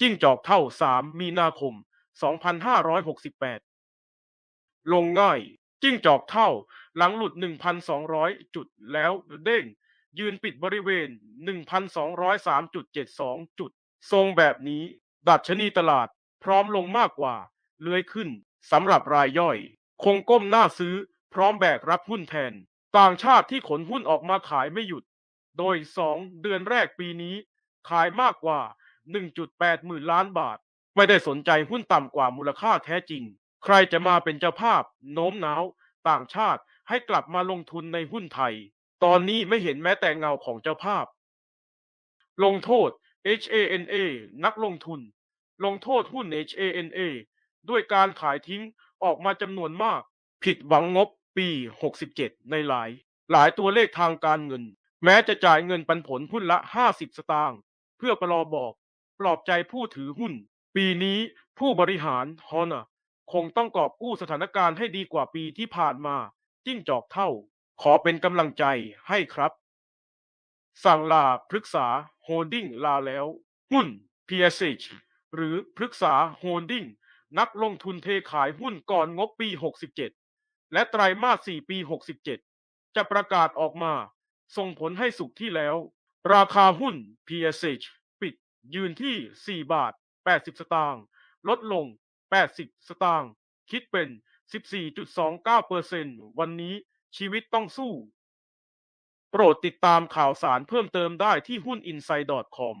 จิ้งจอกเท่า 3 มีนาคม 2568 ลงง่าย จิ้งจอกเท่า หลังหลุด 1,200 จุดแล้วเด้ง ยืนปิดบริเวณ 1,203.72 จุด ทรงแบบนี้ ดัชนีตลาดพร้อมลงมากกว่า เลื้อยขึ้นสำหรับรายย่อย คงก้มหน้าซื้อ พร้อมแบกรับหุ้นแทน ต่างชาติที่ขนหุ้นออกมาขายไม่หยุด โดย 2 เดือนแรกปีนี้ ขายมากกว่า 1.8 หมื่นล้านบาท ไม่ได้สนใจหุ้นต่ำกว่ามูลค่าแท้จริง ใครจะมาเป็นเจ้าภาพ โน้มน้าว ต่างชาติให้กลับมาลงทุนในหุ้นไทย ตอนนี้ไม่เห็นแม้แต่เงาของเจ้าภาพ ลงโทษ HANA นักลงทุน ลงโทษหุ้น HANA ด้วยการขายทิ้งออกมาจำนวนมาก ผิดหวังงบปี 67 ในหลาย หลายตัวเลขทางการเงิน แม้จะจ่ายเงินปันผลหุ้นละ 50 สตางค์เพื่อปลอบอก ปลอบใจผู้ถือหุ้น ปีนี้ผู้บริหารฮอนคงต้องกอบกู้สถานการณ์ให้ดีกว่าปีที่ผ่านมา จิ้งจอกเท่า ขอเป็นกำลังใจให้ครับ สั่งลาพฤกษาโฮลดิ้งลาแล้ว หุ้น PSH หรือพฤกษาโฮลดิ้งนักลงทุนเทขายหุ้นก่อนงบปี 67 และไตรมาส 4 ปี 67 จะประกาศออกมา ส่งผลให้สุกร์ที่แล้ว ราคาหุ้น PSH ยืนที่ 4 บาท 80 สตางค์ ลดลง 80 สตางค์ คิดเป็น 14.29%วันนี้ชีวิตต้องสู้ โปรดติดตามข่าวสารเพิ่มเติมได้ที่หุ้น inside.com